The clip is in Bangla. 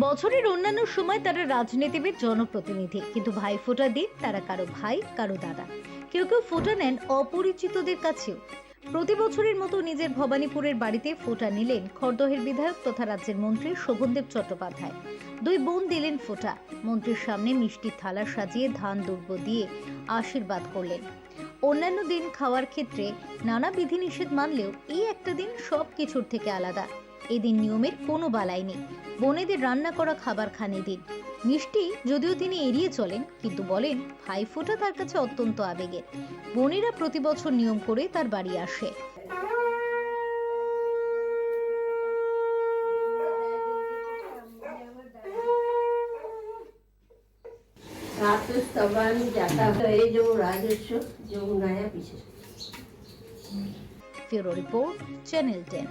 বছরের অন্যান্য সময় তারা রাজনীতিবিদ, জনপ্রতিনিধি। কিন্তু ভাই ফোটা দিন তারা কারও ভাই, কারও দাদা। কেউ কেউ ফোটা নেন অপরিচিতদের কাছেও। প্রতি বছরের মতো নিজের ভবানীপুরের বাড়িতে ফোটা নিলেন খড়দহের বিধায়ক তথা রাজ্যের মন্ত্রী শোভনদেব চট্টোপাধ্যায়। দুই বোন দিলেন ফোটা। মন্ত্রীর সামনে মিষ্টির থালা সাজিয়ে ধান দুর্গ দিয়ে আশীর্বাদ করলেন। অন্যান্য দিন খাওয়ার ক্ষেত্রে নানা বিধিনিষেধ মানলেও এই একটা দিন সব কিছুর থেকে আলাদা। এদিন নিয়মের কোনো বালাই নেই বোনেদের রান্না করা খাবার খান এদিন মিষ্টি যদিও তিনি এড়িয়ে চলেন কিন্তু বলেন ভাইফোঁটা তার কাছে অত্যন্ত আবেগের বোনেরা প্রতি বছর নিয়ম করে তার বাড়ি আসে प्रातस्तवान जाता है जो राजस्व जो नया विशेष ফিউরো রিপোর্ট চ্যানেল টেন